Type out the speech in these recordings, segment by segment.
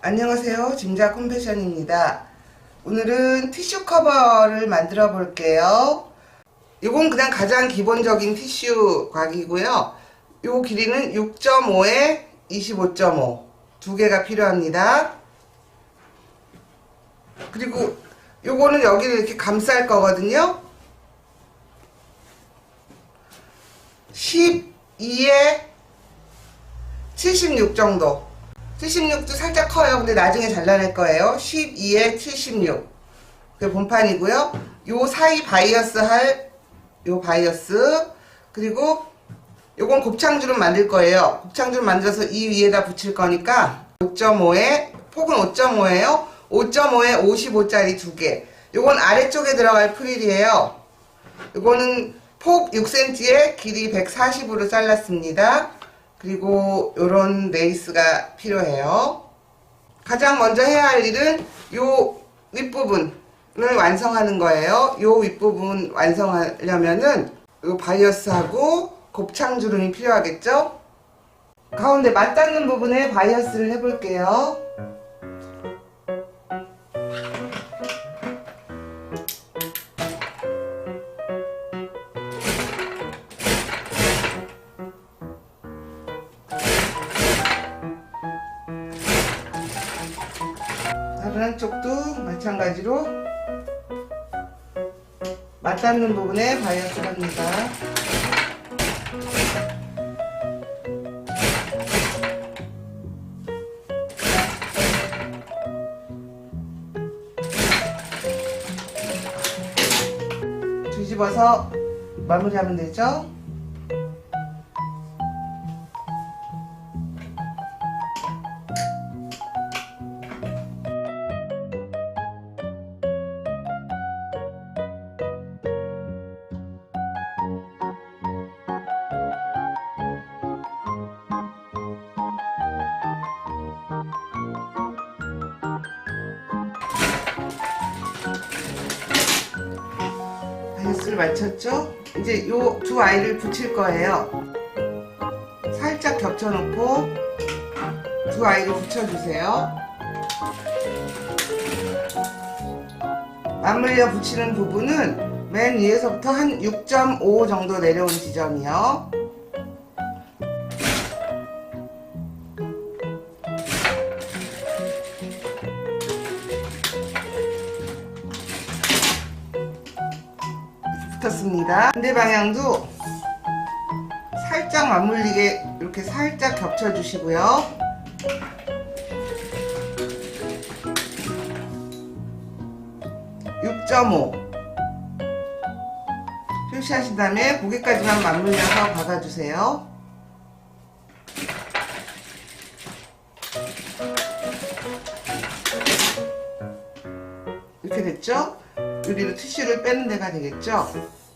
안녕하세요. 짐작 컴패션입니다. 오늘은 티슈 커버를 만들어 볼게요. 이건 그냥 가장 기본적인 티슈 각이고요. 요 길이는 6.5에 25.5 두 개가 필요합니다. 그리고 요거는 여기를 이렇게 감쌀 거거든요. 12에 76 정도. 76도 살짝 커요. 근데 나중에 잘라낼 거예요. 12에 76. 그게 본판이고요. 요 사이 바이어스 할 요 바이어스 그리고 요건 곱창주름 만들 거예요. 곱창주름 만들어서 이 위에다 붙일 거니까 6.5에 폭은 5.5예요. 5.5에 55짜리 두 개. 요건 아래쪽에 들어갈 프릴이에요. 요거는 폭 6cm에 길이 140으로 잘랐습니다. 그리고 요런 레이스가 필요해요. 가장 먼저 해야 할 일은 요 윗부분을 완성하는 거예요. 요 윗부분 완성하려면은 요 바이어스하고 곱창 주름이 필요하겠죠? 가운데 맞닿는 부분에 바이어스를 해볼게요. 다른 한쪽도 마찬가지로 맞닿는 부분에 바이어스 합니다. 뒤집어서 마무리하면 되죠? 바이어스를 맞췄죠? 이제 요 두 아이를 붙일 거예요. 살짝 겹쳐놓고 두 아이를 붙여주세요. 맞물려 붙이는 부분은 맨 위에서부터 한 6.5 정도 내려온 지점이요. 반대 방향도 살짝 맞물리게 이렇게 살짝 겹쳐 주시고요. (6.5) 표시하신 다음에 고개까지만 맞물려서 박아주세요. 이렇게 됐죠? 여기로 티슈를 빼는 데가 되겠죠?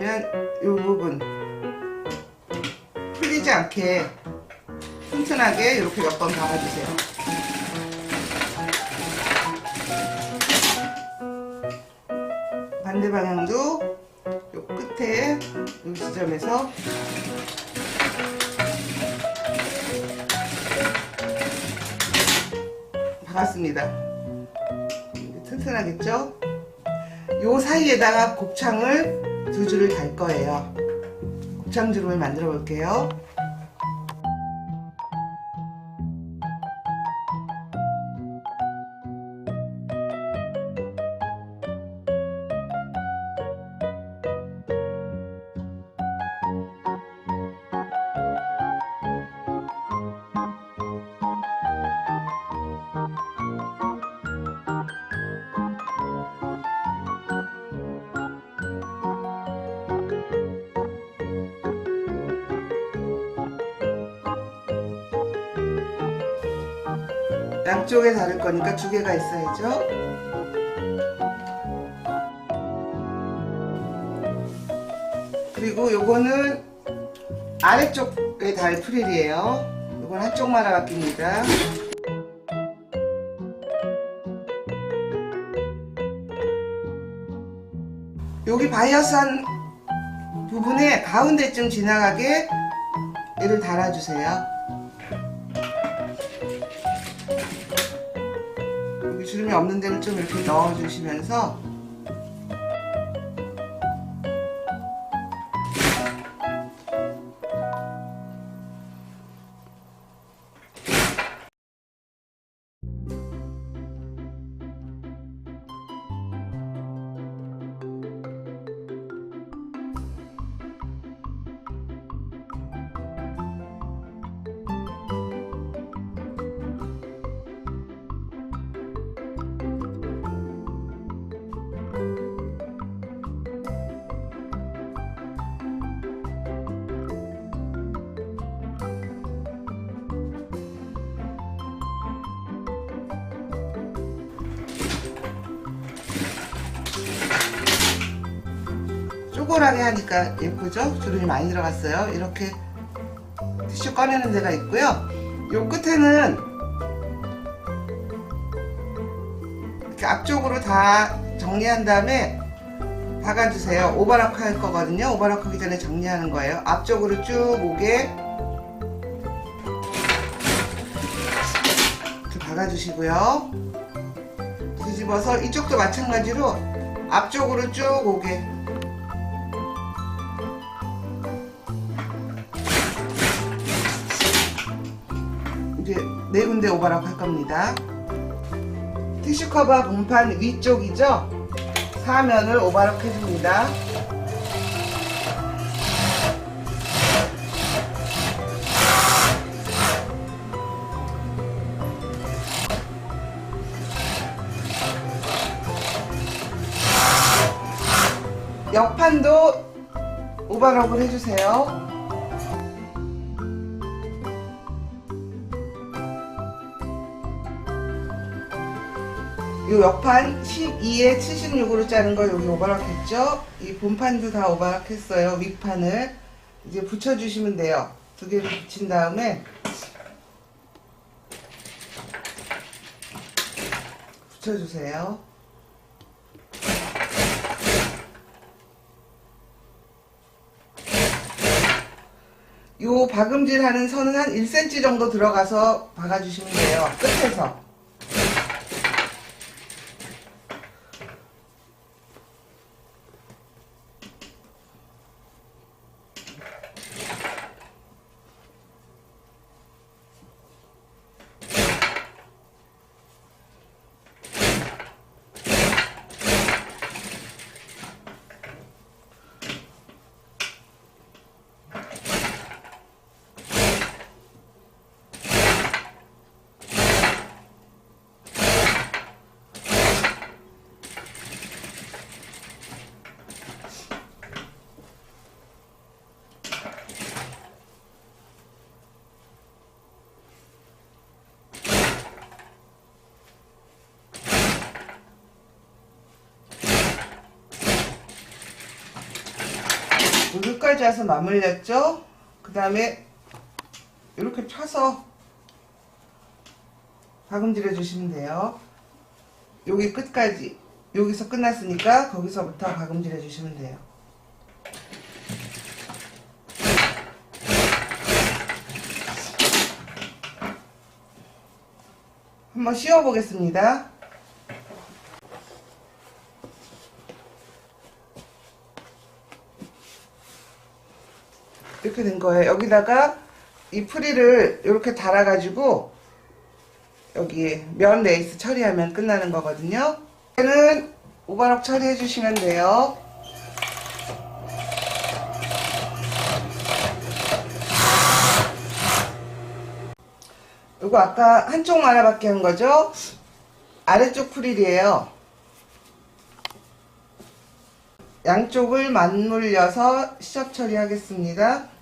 그러면 이 부분 풀리지 않게 튼튼하게 이렇게 몇 번 박아주세요. 반대 방향도 요 끝에 이 지점에서 박았습니다. 튼튼하겠죠? 요 사이에다가 곱창을 두 줄을 달 거예요. 곱창 주름을 만들어 볼게요. 양쪽에 다를 거니까 두 개가 있어야죠. 그리고 요거는 아래쪽에 달 프릴이에요. 이건 한쪽만 바뀝니다. 여기 바이어스 한 부분에 가운데쯤 지나가게 얘를 달아주세요. 주름이 없는 데는 좀 이렇게 넣어주시면서 쪼그라게 하니까 예쁘죠? 주름이 많이 들어갔어요. 이렇게 티슈 꺼내는 데가 있고요. 요 끝에는 이렇게 앞쪽으로 다 정리한 다음에 박아주세요. 오버락 할 거거든요. 오버락 하기 전에 정리하는 거예요. 앞쪽으로 쭉 오게 이렇게 박아주시고요. 뒤집어서 이쪽도 마찬가지로 앞쪽으로 쭉 오게 네 군데 오버락 할 겁니다. 티슈 커버 본판 위쪽이죠? 사면을 오버락 해줍니다. 옆판도 오버락을 해주세요. 요 옆판 12에 76으로 짜는 거 여기 오버락 했죠? 이 본판도 다 오버락 했어요. 윗판을. 이제 붙여주시면 돼요. 두 개를 붙인 다음에 붙여주세요. 요 박음질 하는 선은 한 1cm 정도 들어가서 박아주시면 돼요. 끝에서. 여기까지 와서 마무리했죠? 그 다음에 이렇게 펴서 박음질 해주시면 돼요. 여기 끝까지 여기서 끝났으니까 거기서부터 박음질 해주시면 돼요. 한번 씌워 보겠습니다. 이렇게 된 거예요. 여기다가 이 프리를 이렇게 달아가지고 여기 면 레이스 처리하면 끝나는 거거든요. 얘는 오버럭 처리해 주시면 돼요. 이거 아까 한쪽 하나밖에 한 거죠? 아래쪽 프릴이에요. 양쪽을 맞물려서 시접 처리하겠습니다.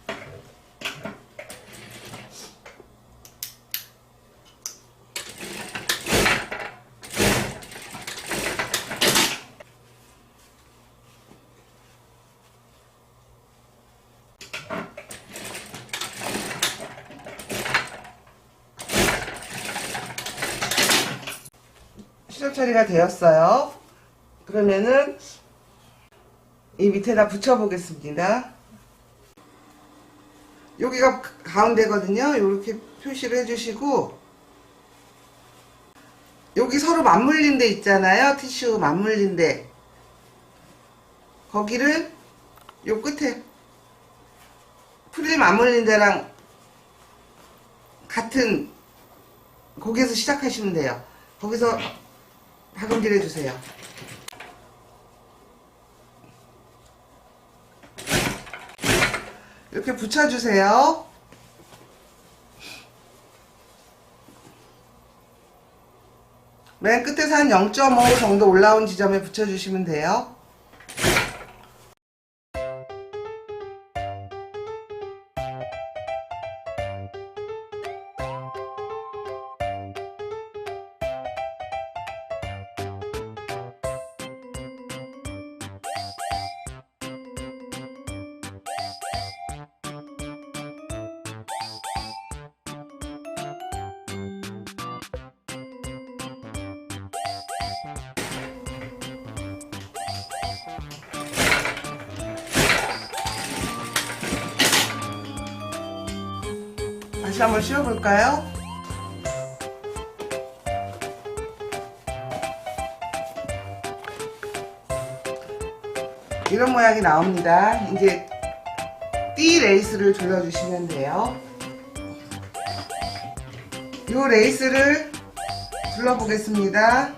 수정 처리가 되었어요. 그러면은 이 밑에다 붙여보겠습니다. 여기가 가운데거든요. 이렇게 표시를 해주시고 여기 서로 맞물린 데 있잖아요. 티슈 맞물린 데 거기를 요 끝에 프릴 맞물린 데랑 같은 거기에서 시작하시면 돼요. 거기서 박음질 해주세요. 이렇게 붙여주세요. 맨 끝에서 한 0.5 정도 올라온 지점에 붙여주시면 돼요. 다시 한번 씌워볼까요? 이런 모양이 나옵니다. 이제 띠 레이스를 둘러주시면 돼요. 이 레이스를 둘러보겠습니다.